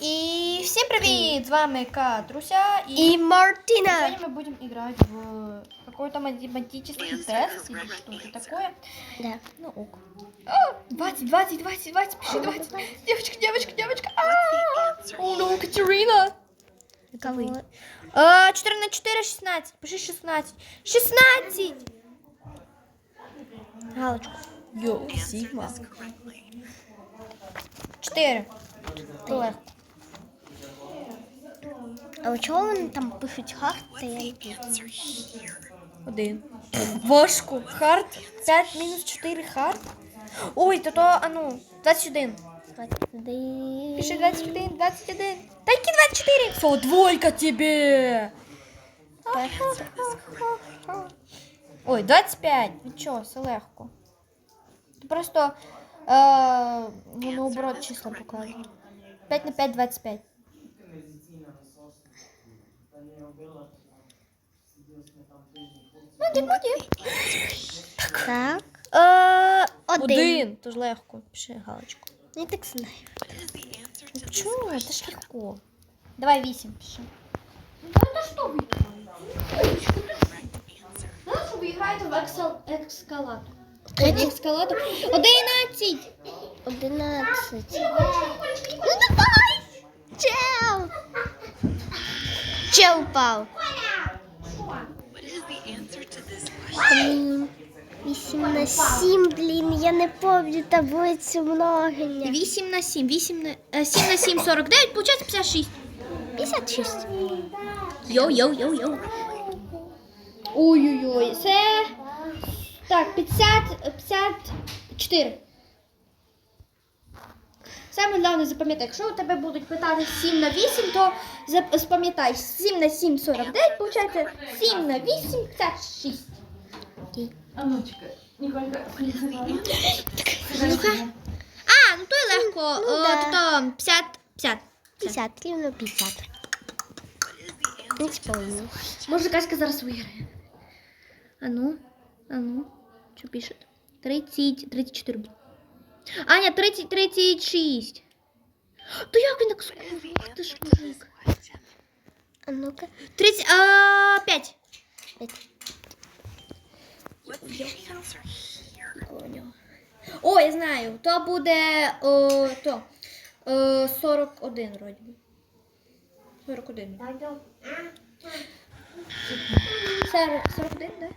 І всім привіт! З вами Катруся і, И Мартина. сегодня мы будем играть в какой-то математический тест или что-то такое. Да. Ну ок. А, 20, 20, 20, 20, пиши 20. Девочка, девочка, девочка. А, О, ну, Катерина. Кого? А, 4 на 4, 16. Пиши 16. 16! Галочку. Йоу, Сигма. 4. То легко. А у чого вони там пишуть хард, та я не пишу. Один. Важко. Хард. 5 мінус 4 хард. Ой, то то, а ну, 21. Пиши 21, 21. Та які 24? Все, двойка тебе. Ой, 25. Нічого, все легко. Ти просто е, ну, наоборот числа показує. 5 на 5, 25. Молодець, молодець. Так. Е, Один. один. Тож легко. Пиши галочку. Я так знаю. Ну чого? Це ж легко. Давай 8 пиши. Ну это что вы Знаешь, что вы играете в экскал- экскалатор? Третій. Экскалатор. 11! Одинадцять. Ну давай! Чел! Чел упав. Блін. Вісім на сім, блін, я не пам'ятаю таблицю множення. 8 на 7. 8 на, э, 7 на 7, 49. Получается 56. 56. Йоу-йоу-йоу-йоу. Ой-ой-ой. Це... Так, 50, 54. Саме головне запам'ятай, якщо у тебе будуть питати 7 на 8, то запам'ятай 7 на 7 49, виходить 7 на 8 56. А ну чекай, Ніколька, А, ну то й легко. Ну, О, да. то, то 50, 50. 50, рівно 50. Не сповню. Може, Каська зараз виграє. А ну, а ну, що пише? 30, 34. буде. А, ні, 30, 36. То як він так скоро? Ти ж мужик. А ну-ка. 30, а, 5. П'ять. О, я знаю. То буде о, то, о, 41 вроді би. 41. Сер- 41, да?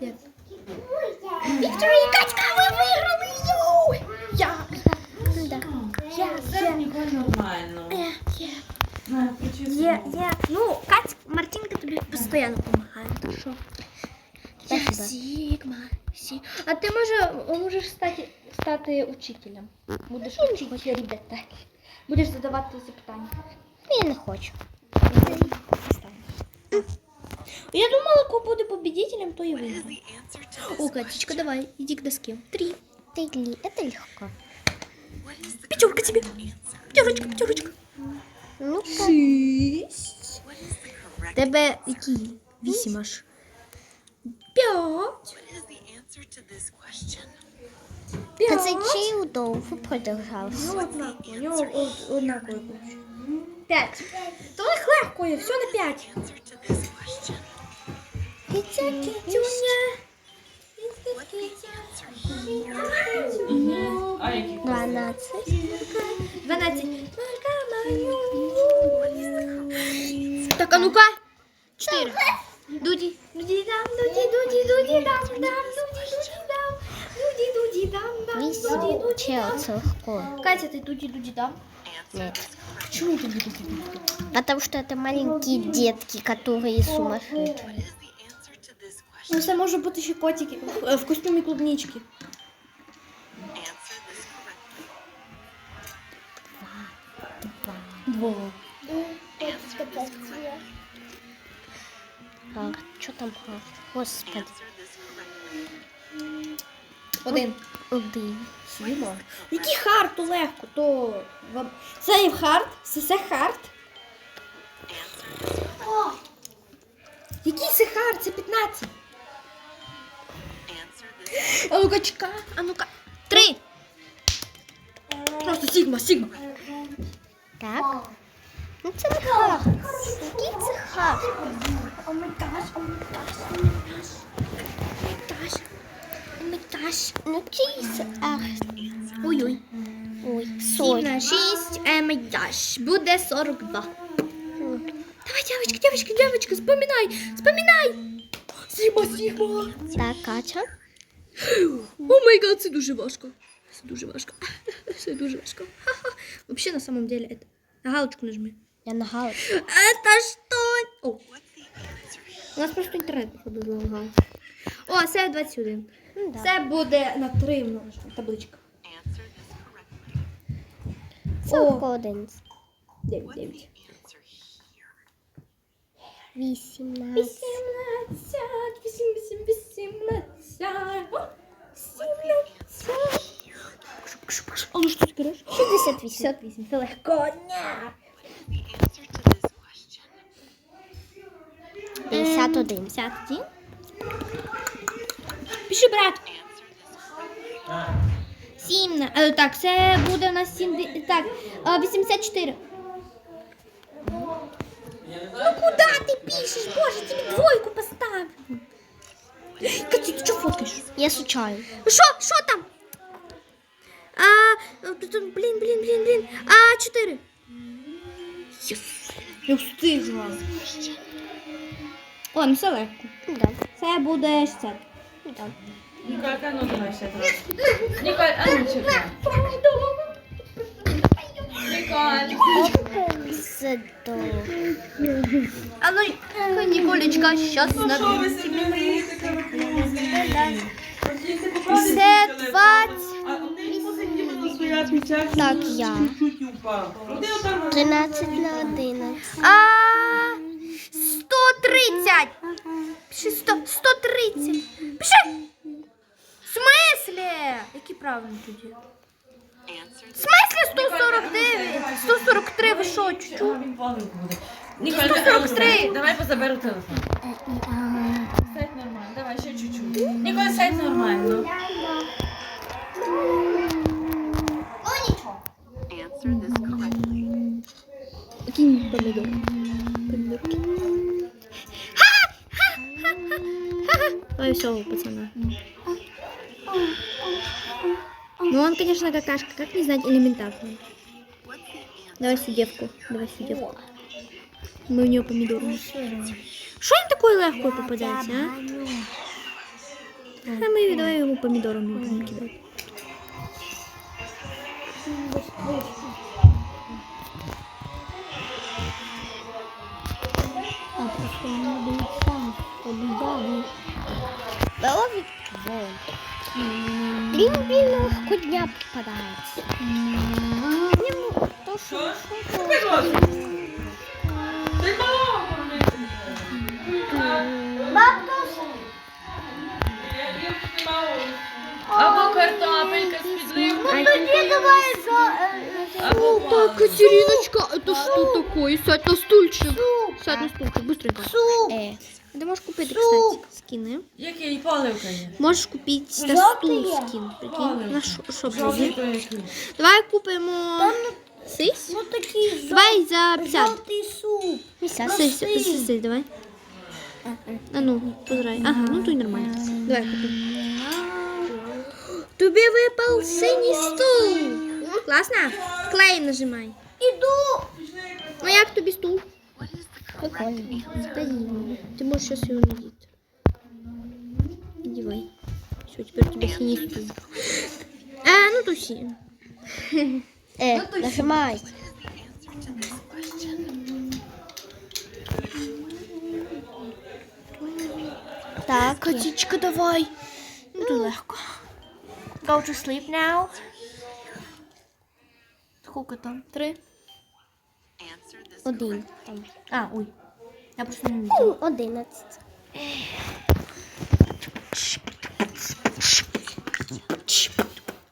Як? Вікторія, Катька, ви виграли! Йоу! Я! Да. Я! Це Ніколь нормально. Я! Я! На, включи Є, звук. є. Ну, Кать, Мартинка тобі постійно допомагає, так що. Я Спасибо. Сігма. Сі... А ти може, можеш стати, стати учителем. Будеш вчити ребята. Будеш задавати запитання. Я не хочу. Я думала, хто буде победителем, то і виграє. О, Катечка, давай, иди к доске. Три. Ты ли, это легко. Пятерка тебе. Пятерочка, пятерочка. Ну-ка. Шість. Тебе які? Вісім аж. П'ять. А це П'ять. чий довго продовжався? Ну, однаково. У нього од- однаково ключ. П'ять. То у них легко є, все на п'ять. Киця, кицюня. А які? 12. 12. Так, а ну-ка. 4. Дуді. Дуді дам, дуді, дуді, дуді дам, дам, дуді, дуді дам. Дуді, дуді дам, дам, дуді, 8. дуді Чел, дам. це легко. Катя, ты дуди дуди дам? Нет. Почему ты дуди дуди дам? Потому что это маленькие детки, которые сумасшедшие. Ну, це може бути ще котики е, в костюмі клубнички. Два. Хард. Что там? Господи. Один. Один. Сіма. Який хард, то легко, то... вам- Це хард, це це хард. Який це хард? Це 15. А ну-ка, чекай, а ну-ка. Три. Просто сігма, сігма. Так. Ну це не харт. Який це харт? О май гаш, о май гаш, о май гаш. О май гаш. Ну чий це ах. Ой-ой. Ой, 7 соль. на 6, о май гаш. Буде 42. Давай, девочка, девочка, девочка, вспоминай, вспоминай. Сігма, Сігма. Так, Катя. О май гад, це дуже важко. Це дуже важко. Це дуже важко. Ха-ха. Вообще, на самом деле, это... На галочку нажми. Я на галочку. Это что? О. У нас просто інтернет, походу, залагав. О, це 21. Ну, да. Це буде на 3 множити. Табличка. Сорок один. 9, 9. Вісімнадцять. 18, 8, 8, 18. А ну що ти береш? 68. Це легко. Ні. 51. 51. Пиши, брат. Сім. Е, так, це буде у нас 7. Так, е, 84. Ну куда ты пишешь? Боже, тебе двойку поставлю. Катя, ты что фоткаешь? Я случайно. Что? Что там? А, е, тут, блін, блін, блін, блін. А, 4. Єс. Я встигла. О, ну все легко. Да. Це буде 60. Да. Ніколька, ну давай ще раз. Ніколь, а ну чекай. Ніколь. Зато. А ну, Ніколечка, щас Ну що на ви собі граєте, Це 20. А вони посиділи своя печать. Так, я. Чуть не упав. Куди отам? На одинадцять. А, 130. Пиши 100, 130. Пиши. В смислі? Які правильні тоді? В смислі 149? 143, ви що, чуть-чуть? Він. Ніколь, 143. давай позаберу телефон. Сядь нормально, давай ще чуть-чуть. Ніколь, сядь нормально. Все, пацана. Ну он, конечно, какашка. Как не знать элементарно? Давай сюда девку. Давай сюда девку. Мы в нее помидоры. Что он такой легко попадается, а? А мы давай ему помидорами будем кидать. Ловить вон. Він він легко дня попадається. Йому то що, що то. Ти робиш? Ти малого кормити. Або картопелька з підливкою. давай за Або пан. Катериночка, это что такое? Сядь на стульчик. Сядь на стульчик, быстренько. суп. Э, ты можешь купить, кстати, скины. Який паливка є? Можешь купить на стул скин. Прикинь, на шо, шо Жовтий буде? то який? Давай купимо... Сись? Ну такий Давай за 50. жовтий суп. Сись, сись, сись, сись, давай. А ну, позирай. Ага, ну то й нормально. Давай купи. Тобі випав синій стул. Класно? Клей нажимай. Іду. Ну як тобі стул? Прикольно. Ты можешь сейчас его надеть. Надевай. Все, теперь у тебя синий стул. А, ну туси. Е, нажимай. Так, Котичка, давай. Ну, то легко. Go to sleep now. Сколько там? Три? Один. Там. А, ой. Я просто не. Ну, Одинадцять.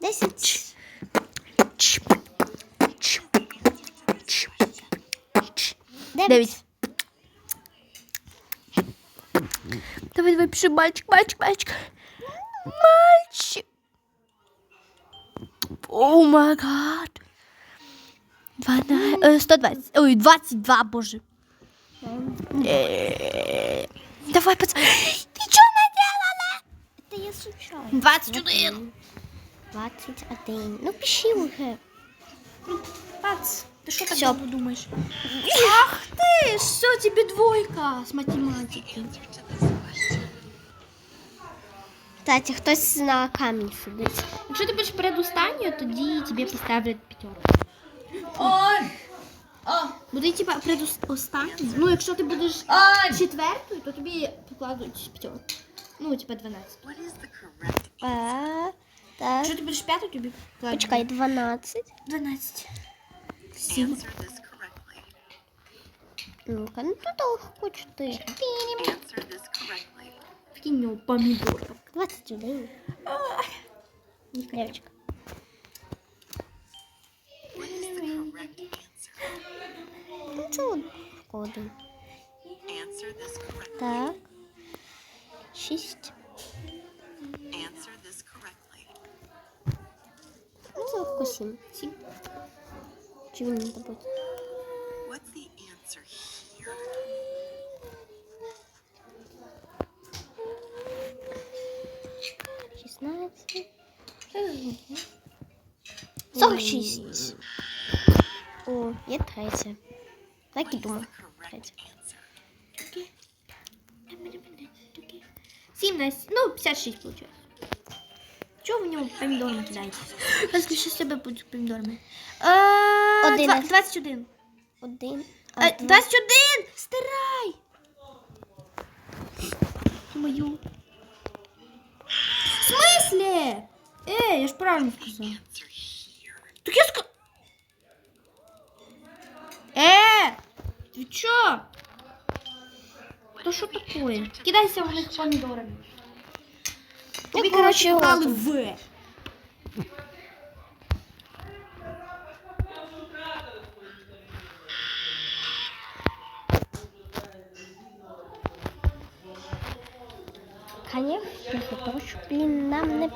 Десять. Девять. Давай, давай, пиши, мальчик, мальчик, мальчик. Мальчик. О май гад. Двана... Е, 120. Ой, 22, боже. Е, Давай, пацан. Ти чого наделала? Это я случайно. 21. 21. Ну, пиши уже. Пац, ты что Всё. тогда думаешь? Ах ты, все, тебе двойка с математики. Кстати, хтось на камінь сидить. Якщо ти будеш передостанньою, тоді тобі поставлять п'ятерку. Он! О! Буде типа предостанньою. Ну, якщо ти будеш Он! четвертою, то тобі покладуть п'ятерку. Ну, типа 12. А, так. Якщо ти будеш п'ятою, тобі покладуть Почекай, 12. 12. Сім. Ну-ка, ну тут легко 4. Вкинь в нього помідор. 21. Девочка. Ну, це легко один. Answer this correctly. Так. 6. Answer this correctly. Ну, це легко 7. 7. Чи він не буде? What's the answer here? Шістнадцять. Сорок шість. О, є третє. Так Третє. answer. 17. Ну, 56 получается. Чего в него помидорами кидаете? Если сейчас тебе будут помидорами. Э, Одиннадцать. 21. Один. Е, а, два. 21! Стирай! Мою. В смысле? Эй, я ж правильно сказал. Answer here. Так я сказал... Э! Ты чё? Да что такое? Кидайся в них помидорами. Ну, Тобі, коротше, вклали. В. Конечно, тому що, блін, нам не...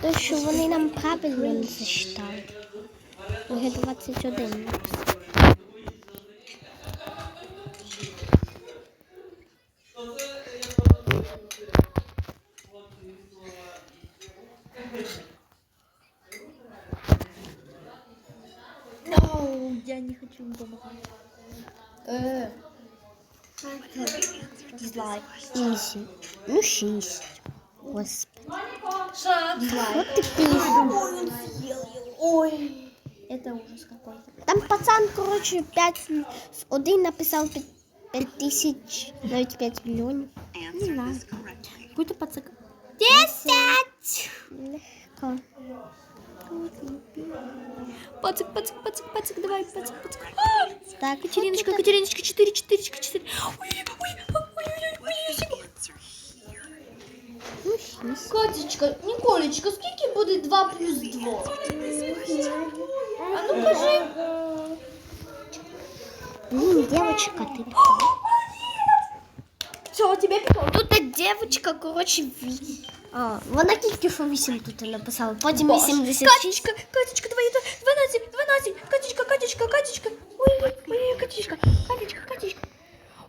То, що вони нам правильно не засчитали. Уже 21 написано. No, я не хочу им помогать. Э. Дизлайк. Вісім. Ну, 6. Господи. Що? Вот ты пиздец. Ой. Это ужас какой-то. Там пацан, коротше, 5, один написав 5 тисяч, навіть 5 мільйонів. Answer this correctly. Какой-то пацак. 10! Легко. Пацак, пацак, пацак, пацак, давай, пацак, пацак. А! Так, Катериночка, от Катериночка, 4, 4, 4. Ой, ой, ой, ой, ой, ой, What's the answer here? Ну, 6. Катечка, Ніколечка, скільки буде 2 плюс 2? А ну кажи. Блін, девочка, ти. Все, тебе п'яток. Тут та девочка, коротше, ві- А, вона тільки що 8 тут написала, потім Боже. 86. Катечка, Катечка, твои 12, 12, Катечка, Катечка, Катечка. Ой, ой, ой, Катечка, Катечка, Катечка.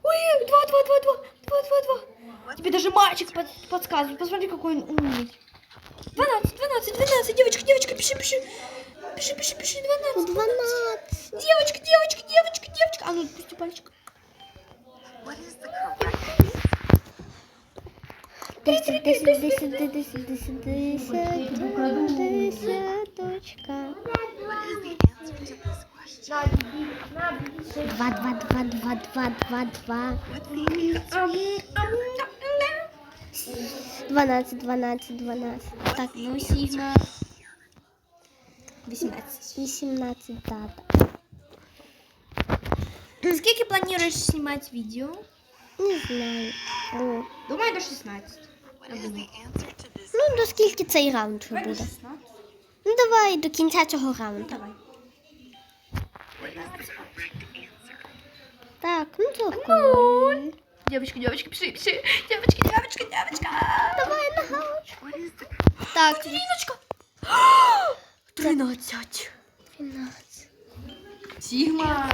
Ой, 2, 2, 2, 2, 2, 2, 2. Тебе даже мальчик под, подсказывает. Посмотри, какой он умный. 12, 12, 12, девочка, девочка, пиши, пиши. Пиши, пиши, пиши, 12. 12. Девочка, девочка, девочка, девочка. А ну, отпусти пальчик. What is the correct answer? 10, 10, 10, 10, 10, 10, 10, десяточка. What is the answer to this question? 2, 2, 2, 2, 2, 2, 2. What's the answer? 12, 12, 12. Так, Ну, Сигма. 18. 18 дата. Сколько планируешь снимать видео? Не знаю. Думаю, до 16. Ну, до скільки цей раунд буде? Ну, давай до кінця цього раунду. Ну, так, ну легко. Ну. Девочка, девочка, пиши, пиши. Девочка, девочка, девочка. Давай на. Так. Ліночка. Тринадцять. 13. Сігма.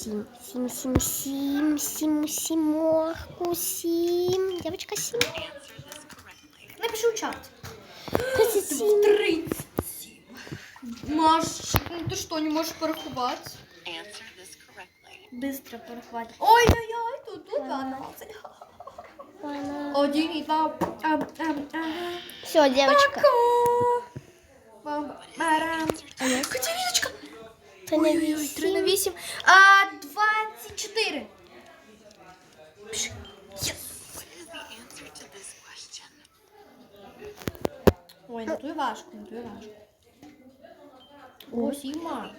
сім, сім, сім, сім, сім, сіморку, сім. Дівчинка, сім. Answer this correctly. Напиши у чат. Тридцять сім. 37. Машечка, ну ти що, не можеш порахувати? Answer this correctly. Быстро порахувати. Ой-ой-ой, тут тут 12. Один і два. Ам, ам, ам. Все, дівчинка. Бам, барам. Катериночка. Три на Ой-ой-ой, 3 на вісім. 8. А, 24. Пш, Yes. What is the answer to this question? Ой, ну то й важко, ну то й важко. О, Сіма.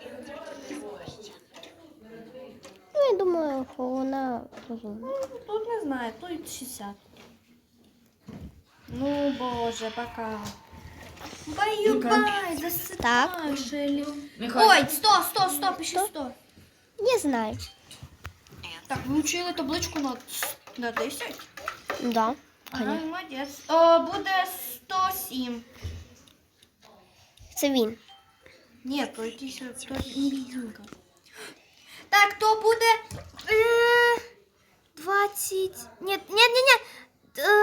Ну, я думаю, що вона розумна. Ну, тут не знаю, тут 60. Ну, боже, пока. Баю-бай, засыпай, Ой, 100, 100, 100, пиши 100. Не знаю. Так, вивчили табличку на, на 10. Да. Ага, Конечно. молодець. О, буде 107. Це він. Ні, то якийсь то не рідинка. Так, то буде е, 20. Ні, ні, ні, ні. Е,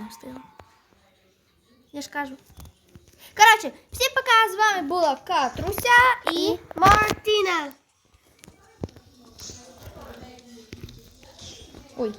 не встигла. Я ж кажу. Коротше, всім пока. З вами була Катруся і Мартина. Ой.